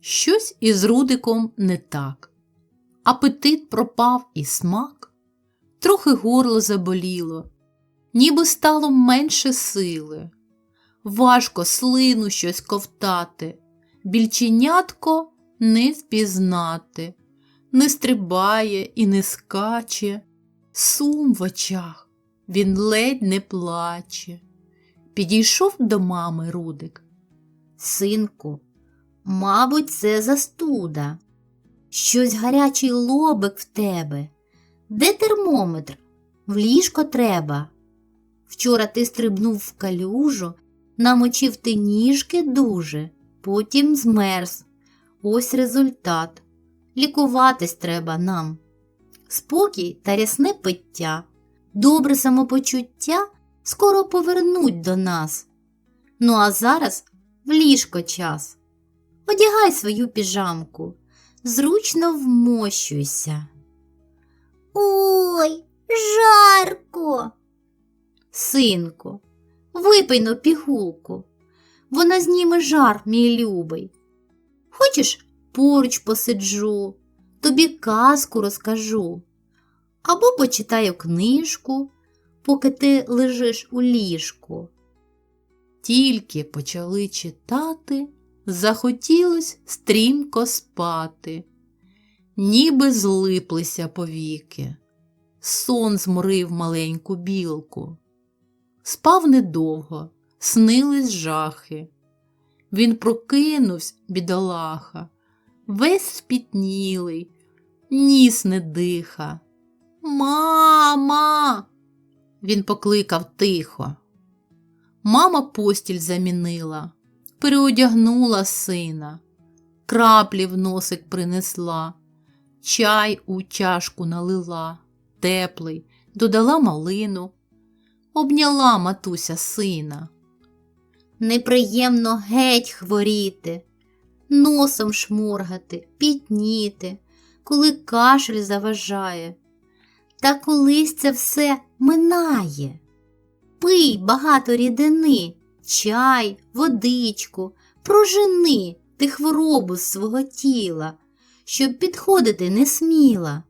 Щось із Рудиком не так. Апетит пропав і смак, трохи горло заболіло, ніби стало менше сили. Важко слину щось ковтати, більченятко не впізнати, не стрибає і не скаче, сум в очах, він ледь не плаче. Підійшов до мами Рудик. Синку, мабуть, це застуда. Щось гарячий лобик в тебе. Де термометр? В ліжко треба. Вчора ти стрибнув в калюжу, намочив ти ніжки дуже, потім змерз. Ось результат. Лікуватись треба нам. Спокій та рясне пиття, добре самопочуття скоро повернуть до нас. Ну а зараз в ліжко час. Одягай свою піжамку, зручно вмощуйся. Ой, жарко. Синку, випий но пігулку. Вона зніме жар, мій любий. Хочеш, поруч посиджу, тобі казку розкажу. Або почитаю книжку, поки ти лежиш у ліжку. Тільки почали читати, захотілось стрімко спати, ніби злиплися повіки. Сон зморив маленьку білку. Спав недовго, снились жахи. Він прокинувся, бідолаха, весь спітнілий, ніс не диха. Мама. Він покликав тихо. Мама постіль замінила, переодягнула сина, краплі в носик принесла, чай у чашку налила, теплий, додала малину, обняла матуся сина. Неприємно геть хворіти, носом шморгати, пітніти, коли кашель заважає. Та колись це все минає. Пий багато рідини, чай, водичку, прожени ти хворобу з свого тіла, щоб підходити не сміла.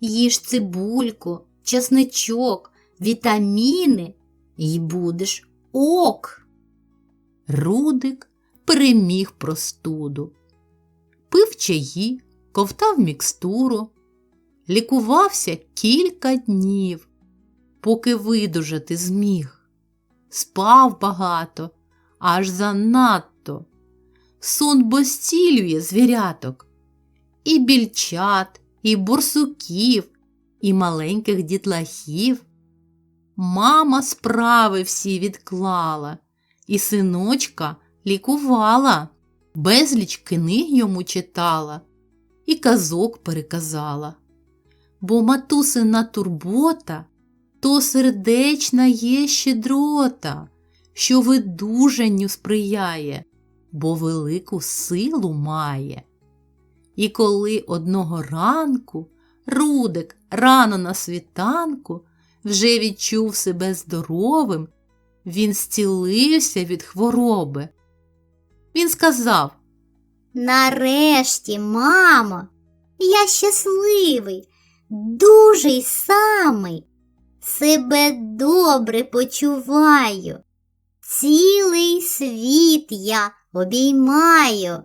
Їж цибульку, часничок, вітаміни і будеш ок. Рудик переміг простуду, пив чаї, ковтав мікстуру, лікувався кілька днів, поки видужати зміг. Спав багато, аж занадто. Сон безцілює звіряток, і більчат, і бурсуків, і маленьких дітлахів. Мама справи всі відклала, і синочка лікувала, безліч книг йому читала і казок переказала. Бо матусина турбота то сердечна є щедрота, що видужанню сприяє, бо велику силу має. І коли одного ранку Рудик рано на світанку вже відчув себе здоровим, він зцілився від хвороби. Він сказав Нарешті, мамо, я щасливий, дужий самий, себе добре почуваю, цілий світ я обіймаю.